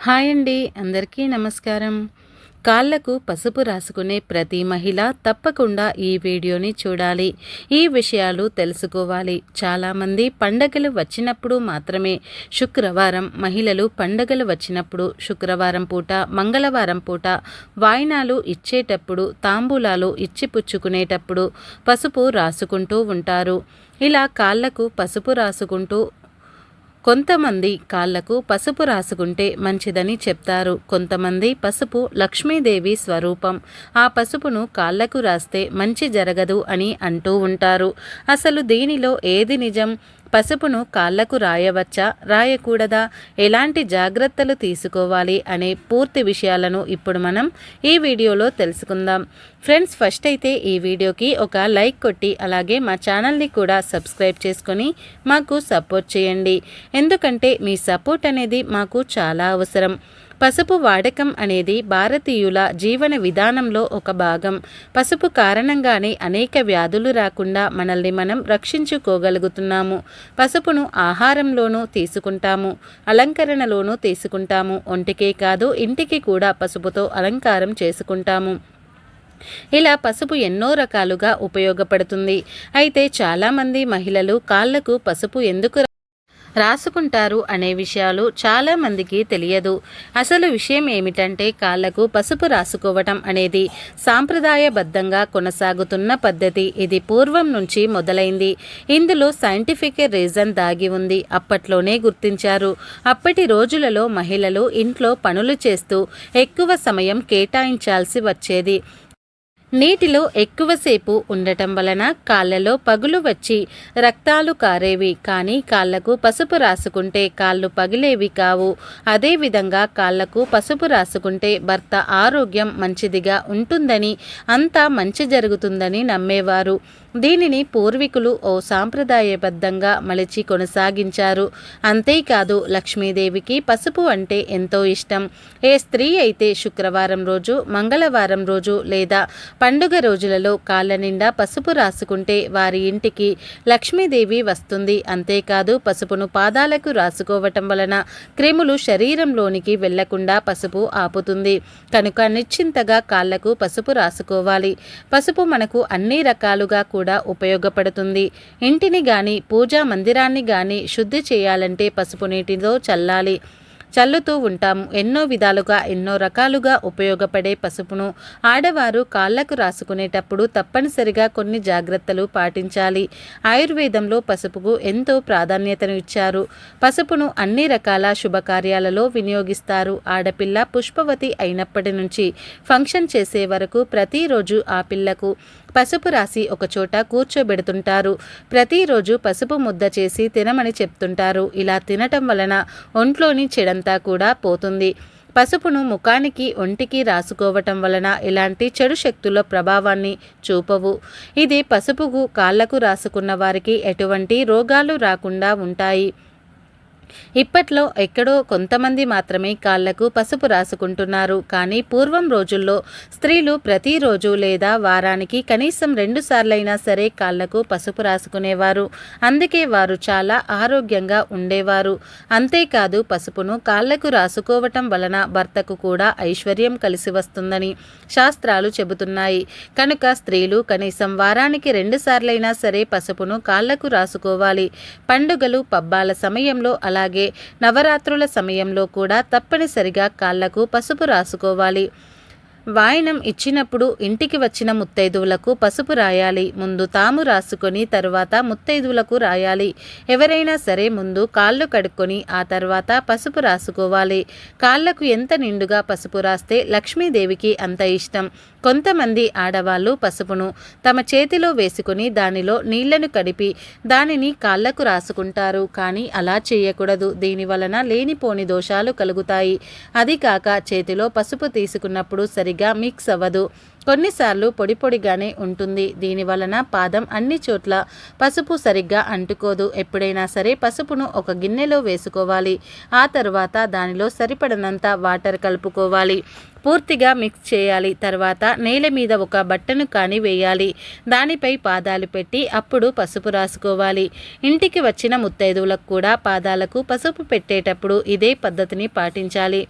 Hi అండి అందరికీ నమస్కారం. కాళ్ళకు పసుపు రాసుకునే ప్రతి మహిళ తప్పకుండా ఈ వీడియోని చూడాలి. ఈ విషయాలు తెలుసుకోవాలి. చాలామంది పండగలు వచ్చినప్పుడు మాత్రమే శుక్రవారం మహిళలు పండగలు వచ్చినప్పుడు శుక్రవారం పూట మంగళవారం పూట వాయినాలు ఇచ్చేటప్పుడు తాంబూలాలు ఇచ్చిపుచ్చుకునేటప్పుడు పసుపు రాసుకుంటూ ఉంటారు. ఇలా కాళ్ళకు పసుపు రాసుకుంటూ కొంతమంది కాళ్ళకు పసుపు రాసుకుంటే మంచిదని చెప్తారు. కొంతమంది పసుపు లక్ష్మీదేవి స్వరూపం. ఆ పసుపును కాళ్ళకు రాస్తే మంచి జరగదు అని అంటూ ఉంటారు. అసలు దీనిలో ఏది నిజం? పసుపును కాళ్ళకు రాయవచ్చా? రాయకూడదా? ఎలాంటి జాగ్రత్తలు తీసుకోవాలి? అనే పూర్తి విషయాలను ఇప్పుడు మనం ఈ వీడియోలో తెలుసుకుందాం. ఫ్రెండ్స్ ఫస్ట్ అయితే ఈ వీడియోకి ఒక లైక్ కొట్టి అలాగే మా ఛానల్ని కూడా సబ్స్క్రైబ్ చేసుకొని మాకు సపోర్ట్ చేయండి. ఎందుకంటే మీ సపోర్ట్ అనేది మాకు చాలా అవసరం. పసుపు వాడకం అనేది భారతీయుల జీవన విధానంలో ఒక భాగం. పసుపు కారణంగానే అనేక వ్యాధులు రాకుండా మనల్ని మనం రక్షించుకోగలుగుతున్నాము. పసుపును ఆహారంలోనూ తీసుకుంటాము అలంకరణలోనూ తీసుకుంటాము. ఒంటికే కాదు ఇంటికి కూడా పసుపుతో అలంకారం చేసుకుంటాము. ఇలా పసుపు ఎన్నో రకాలుగా ఉపయోగపడుతుంది. అయితే చాలామంది మహిళలు కాళ్ళకు పసుపు ఎందుకు రాసుకుంటారు అనే విషయాలు చాలామందికి తెలియదు. అసలు విషయం ఏమిటంటే కాళ్ళకు పసుపు రాసుకోవటం అనేది. సాంప్రదాయబద్ధంగా కొనసాగుతున్న పద్ధతి ఇది పూర్వం నుంచి మొదలైంది. ఇందులో సైంటిఫిక్ రీజన్ దాగి ఉంది. అప్పట్లోనే గుర్తించారు. అప్పటి రోజులలో మహిళలు ఇంట్లో పనులు చేస్తూ ఎక్కువ సమయం కేటాయించాల్సి వచ్చేది. నీటిలో ఎక్కువసేపు ఉండటం వలన కాళ్ళలో పగులు వచ్చి రక్తాలు కారేవి. కానీ కాళ్ళకు పసుపు రాసుకుంటే కాళ్ళు పగిలేవి కావు. అదేవిధంగా కాళ్ళకు పసుపు రాసుకుంటే భర్త ఆరోగ్యం మంచిదిగా ఉంటుందని అంతా మంచి జరుగుతుందని నమ్మేవారు. దీనిని పూర్వీకులు ఓ సాంప్రదాయబద్ధంగా మలిచి కొనసాగించారు. అంతేకాదు లక్ష్మీదేవికి పసుపు అంటే ఎంతో ఇష్టం. ఏ స్త్రీ అయితే శుక్రవారం రోజు మంగళవారం రోజు లేదా పండుగ రోజులలో కాళ్ళ నిండా పసుపు రాసుకుంటే వారి ఇంటికి లక్ష్మీదేవి వస్తుంది. అంతేకాదు పసుపును పాదాలకు రాసుకోవటం వలన క్రిములు శరీరంలోనికి వెళ్ళకుండా పసుపు ఆపుతుంది. కనుక నిశ్చింతగా కాళ్ళకు పసుపు రాసుకోవాలి. పసుపు మనకు అన్ని రకాలుగా కూడా ఉపయోగపడుతుంది. ఇంటిని గాని పూజా మందిరాన్ని గాని శుద్ధి చేయాలంటే పసుపు నీటితో చల్లాలి. చల్లుతూ ఉంటాము ఎన్నో విధాలుగా ఎన్నో రకాలుగా ఉపయోగపడే పసుపును ఆడవారు కాళ్ళకు రాసుకునేటప్పుడు తప్పనిసరిగా కొన్ని జాగ్రత్తలు పాటించాలి. ఆయుర్వేదంలో పసుపుకు ఎంతో ప్రాధాన్యతను ఇచ్చారు. పసుపును అన్ని రకాల శుభకార్యాలలో వినియోగిస్తారు. ఆడపిల్ల పుష్పవతి అయినప్పటి నుంచి ఫంక్షన్ చేసే వరకు ప్రతిరోజు ఆ పిల్లకు పసుపు రాసి ఒకచోట కూర్చోబెడుతుంటారు. ప్రతిరోజు పసుపు ముద్ద చేసి తినమని చెప్తుంటారు. ఇలా తినటం వలన ఒంట్లోని అంతా కూడా పోతుంది. పసుపును ముఖానికి ఒంటికి రాసుకోవటం వలన ఇలాంటి చెడు శక్తుల ప్రభావాన్ని చూపవు. ఇది పసుపుకు కాళ్ళకు రాసుకున్న వారికి ఎటువంటి రోగాలు రాకుండా ఉంటాయి. ఇప్పట్లో ఎక్కడో కొంతమంది మాత్రమే కాళ్ళకు పసుపు రాసుకుంటున్నారు. కానీ పూర్వం రోజుల్లో స్త్రీలు ప్రతిరోజు లేదా వారానికి కనీసం రెండు సార్లైనా సరే కాళ్ళకు పసుపు రాసుకునేవారు. అందుకే వారు చాలా ఆరోగ్యంగా ఉండేవారు. అంతేకాదు పసుపును కాళ్ళకు రాసుకోవటం వలన భర్తకు కూడా ఐశ్వర్యం కలిసి వస్తుందని శాస్త్రాలు చెబుతున్నాయి. కనుక స్త్రీలు కనీసం వారానికి రెండు సార్లైనా సరే పసుపును కాళ్ళకు రాసుకోవాలి. పండుగలు పబ్బాల సమయంలో అలా అలాగే నవరాత్రుల సమయంలో కూడా తప్పనిసరిగా కాళ్ళకు పసుపు రాసుకోవాలి. వాయనం ఇచ్చినప్పుడు ఇంటికి వచ్చిన ముత్తైదువులకు పసుపు రాయాలి ముందు తాము రాసుకొని తరువాత ముత్తైదువులకు రాయాలి. ఎవరైనా సరే ముందు కాళ్ళు కడుక్కొని ఆ తర్వాత పసుపు రాసుకోవాలి. కాళ్ళకు ఎంత నిండుగా పసుపు రాస్తే లక్ష్మీదేవికి అంత ఇష్టం. కొంతమంది ఆడవాళ్ళు పసుపును తమ చేతిలో వేసుకుని దానిలో నీళ్ళను కడిపి దానిని కాళ్ళకు రాసుకుంటారు. కానీ అలా చేయకూడదు. దీని వలన లేనిపోని దోషాలు కలుగుతాయి. అది కాక చేతిలో పసుపు తీసుకున్నప్పుడు సరి సరిగా మిక్స్ అవ్వదు. కొన్నిసార్లు పొడి పొడిగానే ఉంటుంది. దీని వలన పాదం అన్ని చోట్ల పసుపు సరిగ్గా అంటుకోదు. ఎప్పుడైనా సరే పసుపును ఒక గిన్నెలో వేసుకోవాలి. ఆ తర్వాత దానిలో సరిపడనంత వాటర్ కలుపుకోవాలి. పూర్తిగా మిక్స్ చేయాలి. తర్వాత నేల మీద ఒక బట్టను కాని వేయాలి. దానిపై పాదాలు పెట్టి అప్పుడు పసుపు రాసుకోవాలి. ఇంటికి వచ్చిన ముత్తైదువులకు కూడా పాదాలకు పసుపు పెట్టేటప్పుడు ఇదే పద్ధతిని పాటించాలి.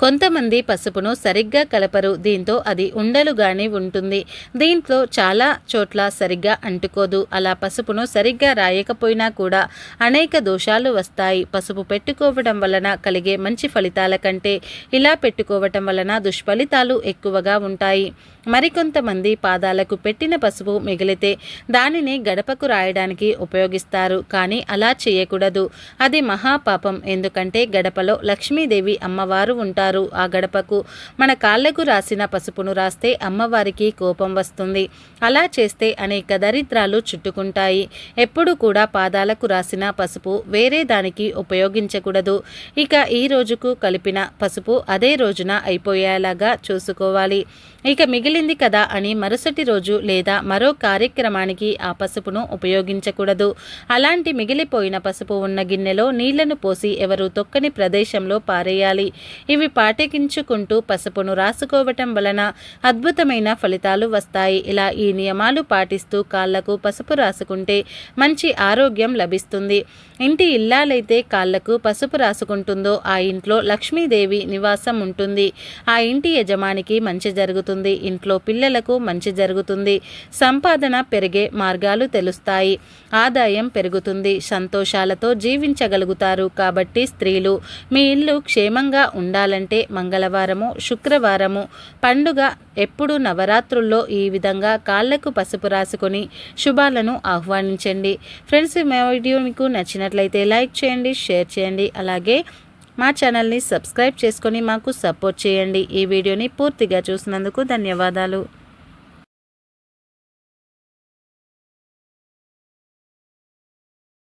కొంతమంది పసుపును సరిగ్గా కలపరు. దీంతో అది ఉండలుగానే ఉంటుంది. దీంట్లో చాలా చోట్ల సరిగ్గా అంటుకోదు. అలా పసుపును సరిగ్గా రాయకపోయినా కూడా అనేక దోషాలు వస్తాయి. పసుపు పెట్టుకోవడం వలన కలిగే మంచి ఫలితాల కంటే ఇలా పెట్టుకోవటం వలన దుష్ఫలితాలు ఎక్కువగా ఉంటాయి. మరికొంతమంది పాదాలకు పెట్టిన పసుపు మిగిలితే దానిని గడపకు రాయడానికి ఉపయోగిస్తారు కానీ అలా చేయకూడదు. అది మహాపాపం. ఎందుకంటే గడపలో లక్ష్మీదేవి అమ్మవారు ఉంటారు. ఆ గడపకు మన కాళ్ళకు రాసిన పసుపును రాస్తే అమ్మవారికి కోపం వస్తుంది. అలా చేస్తే అనేక దరిద్రాలు చుట్టుకుంటాయి. ఎప్పుడు కూడా పాదాలకు రాసిన పసుపు వేరే దానికి ఉపయోగించకూడదు. ఇక ఈ రోజుకు కలిపిన పసుపు అదే రోజున అయిపోయేలాగా చూసుకోవాలి. ఇక మిగిలింది కదా అని మరుసటి రోజు లేదా మరో కార్యక్రమానికి ఆ పసుపును ఉపయోగించకూడదు. అలాంటి మిగిలిపోయిన పసుపు ఉన్న గిన్నెలో నీళ్ళను పోసి ఎవరు తొక్కని ప్రదేశంలో పారేయాలి. ఇవి పాటించుకుంటూ పసుపును రాసుకోవటం వలన అద్భుతమైన ఫలితాలు వస్తాయి. ఇలా ఈ నియమాలు పాటిస్తూ కాళ్ళకు పసుపు రాసుకుంటే మంచి ఆరోగ్యం లభిస్తుంది. ఇంటి ఇల్లాలైతే కాళ్ళకు పసుపు రాసుకుంటుందో ఆ ఇంట్లో లక్ష్మీదేవి నివాసం ఉంటుంది. ఆ ఇంటి యజమానికి మంచి జరుగుతుంది. ఇంట్లో పిల్లలకు మంచి జరుగుతుంది. సంపాదన పెరిగే మార్గాలు తెలుస్తాయి. ఆదాయం పెరుగుతుంది. సంతోషాలతో జీవించగలుగుతారు. కాబట్టి స్త్రీలు మీ ఇల్లు క్షేమంగా ఉండాలంటే మంగళవారము శుక్రవారము పండుగ ఎప్పుడు నవరాత్రుల్లో ఈ విధంగా కాళ్ళకు పసుపు రాసుకొని శుభాలను ఆహ్వానించండి. ఫ్రెండ్స్ మా వీడియో మీకు నచ్చినట్లయితే లైక్ చేయండి షేర్ చేయండి. అలాగే మా ఛానల్ని సబ్స్క్రైబ్ చేసుకొని మాకు సపోర్ట్ చేయండి. ఈ వీడియోని పూర్తిగా చూసినందుకు ధన్యవాదాలు.